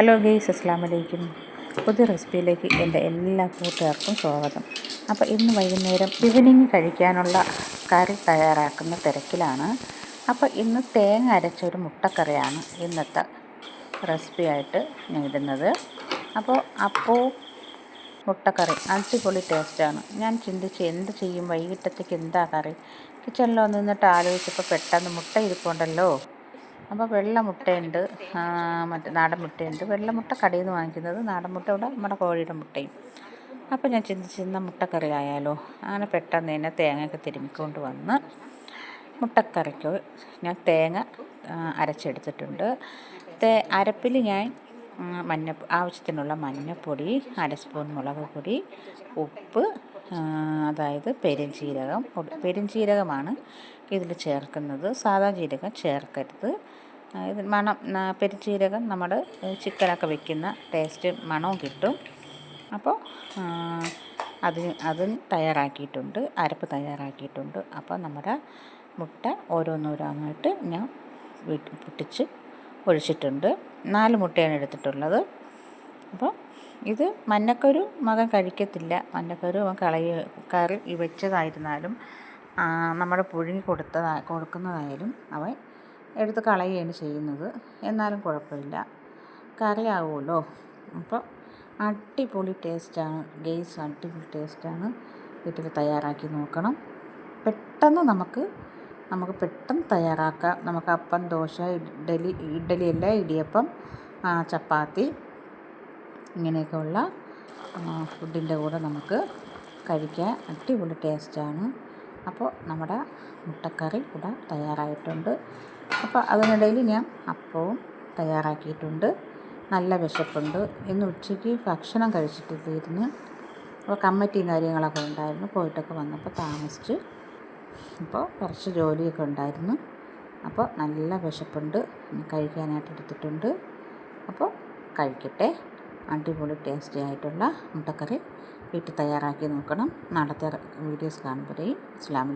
Hello guys അസ്സാം വലൈക്കും പുതിയ റെസിപ്പിയിലേക്ക് എന്റെ എല്ലാ കൂട്ടുകാർക്കും സ്വാഗതം. അപ്പോൾ ഇന്ന് വൈകുന്നേരം ഈവനിങ് കഴിക്കാനുള്ള കറി തയ്യാറാക്കുന്ന തിരക്കിലാണ്. അപ്പോൾ ഇന്ന് തേങ്ങ അരച്ചൊരു മുട്ടക്കറിയാണ് ഇന്നത്തെ റെസിപ്പിയായിട്ട് ഞാൻ ഇടുന്നത്. അപ്പോൾ അപ്പവും മുട്ടക്കറി അടിപൊളി ടേസ്റ്റാണ്. ഞാൻ ചിന്തിച്ച് എന്ത് ചെയ്യും? വൈകിട്ടത്തേക്ക് എന്താ കറി? കിച്ചണിൽ വന്ന് നിന്നിട്ട് ആലോചിച്ചപ്പോൾ പെട്ടെന്ന് മുട്ട ഇരിപ്പുണ്ടല്ലോ. അപ്പോൾ വെള്ളമുട്ടയുണ്ട്. മറ്റേ നാടൻ മുട്ടയുണ്ട് വെള്ളമുട്ട കടയിൽ നിന്ന് വാങ്ങിക്കുന്നത് നാടൻ മുട്ട ഇവിടെ നമ്മുടെ കോഴിയുടെ മുട്ടയും. അപ്പോൾ ഞാൻ ചിന്തിച്ച് ഇന്ന മുട്ടക്കറി ആയാലോ അങ്ങനെ പെട്ടെന്ന് തന്നെ തേങ്ങയൊക്കെ തിരുമ്മിക്കൊണ്ട് വന്ന് മുട്ടക്കറിക്ക് ഞാൻ തേങ്ങ അരച്ചെടുത്തിട്ടുണ്ട്. തേ അരപ്പിൽ ഞാൻ മഞ്ഞ ആവശ്യത്തിനുള്ള മഞ്ഞൾപ്പൊടി അര സ്പൂൺ മുളക് പൊടി ഉപ്പ് അതായത് പെരുംജീരകം പെരുംജീരകമാണ് ഇതിൽ ചേർക്കുന്നത്. സാധാ ജീരകം ചേർക്കരുത്. ഇത് മണം പെരുംജീരകം നമ്മൾ ചിക്കനൊക്കെ വെക്കുന്ന ടേസ്റ്റ് മണവും കിട്ടും. അപ്പോൾ അതിന് അതും തയ്യാറാക്കിയിട്ടുണ്ട് അരപ്പ് തയ്യാറാക്കിയിട്ടുണ്ട്. അപ്പോൾ നമ്മുടെ മുട്ട ഓരോന്നോരോന്നായിട്ട് ഞാൻ പൊട്ടിച്ച് ഒഴിച്ചിട്ടുണ്ട്. നാല് മുട്ടയാണ് എടുത്തിട്ടുള്ളത്. അപ്പോൾ ഇത് മഞ്ഞക്കരു മകൻ കഴിക്കത്തില്ല. മഞ്ഞക്കരു കളയ കറി വെച്ചതായിരുന്നാലും നമ്മുടെ പുഴുങ്ങി കൊടുത്തതാ കൊടുക്കുന്നതായാലും അവൻ എടുത്ത് കളയുകയാണ് ചെയ്യുന്നത്. എന്നാലും കുഴപ്പമില്ല. കറിയാവുമല്ലോ. അപ്പോൾ അടിപൊളി ടേസ്റ്റാണ്. ഗെയ്സ് അടിപൊളി ടേസ്റ്റാണ്. വീട്ടിൽ തയ്യാറാക്കി നോക്കണം. പെട്ടെന്ന് നമുക്ക് നമുക്ക് പെട്ടെന്ന് തയ്യാറാക്കാം. നമുക്ക് അപ്പം ദോശ ഇഡ്ഡലി അല്ല ഇടിയപ്പം ചപ്പാത്തി ഇങ്ങനെയൊക്കെയുള്ള ഫുഡിന്റെ കൂടെ നമുക്ക് കഴിക്കാൻ അടിപൊളി ടേസ്റ്റാണ്. അപ്പോൾ നമ്മുടെ മുട്ടക്കറി ഇവിടെ തയ്യാറായിട്ടുണ്ട്. അപ്പോൾ അതിനിടയിൽ ഞാൻ അപ്പവും തയ്യാറാക്കിയിട്ടുണ്ട്. നല്ല വിശപ്പുണ്ട്. ഇന്ന് ഉച്ചയ്ക്ക് ഭക്ഷണം കഴിച്ചിട്ടില്ലായിരുന്നു. അപ്പോൾ കമ്മിറ്റിയും കാര്യങ്ങളൊക്കെ ഉണ്ടായിരുന്നു. പോയിട്ടൊക്കെ വന്നപ്പോൾ താമസിച്ച് അപ്പോൾ കുറച്ച് ജോലിയൊക്കെ ഉണ്ടായിരുന്നു. അപ്പോൾ നല്ല വിശപ്പുണ്ട്. കഴിക്കാനായിട്ട് എടുത്തിട്ടുണ്ട്. അപ്പോൾ കഴിക്കട്ടെ. അടിപൊളി ടേസ്റ്റി ആയിട്ടുള്ള മുട്ടക്കറി. വീട്ടിൽ തയ്യാറാക്കി നോക്കണം. നാളത്തെ വീഡിയോസ് കാണുമ്പോഴേ അസ്സാം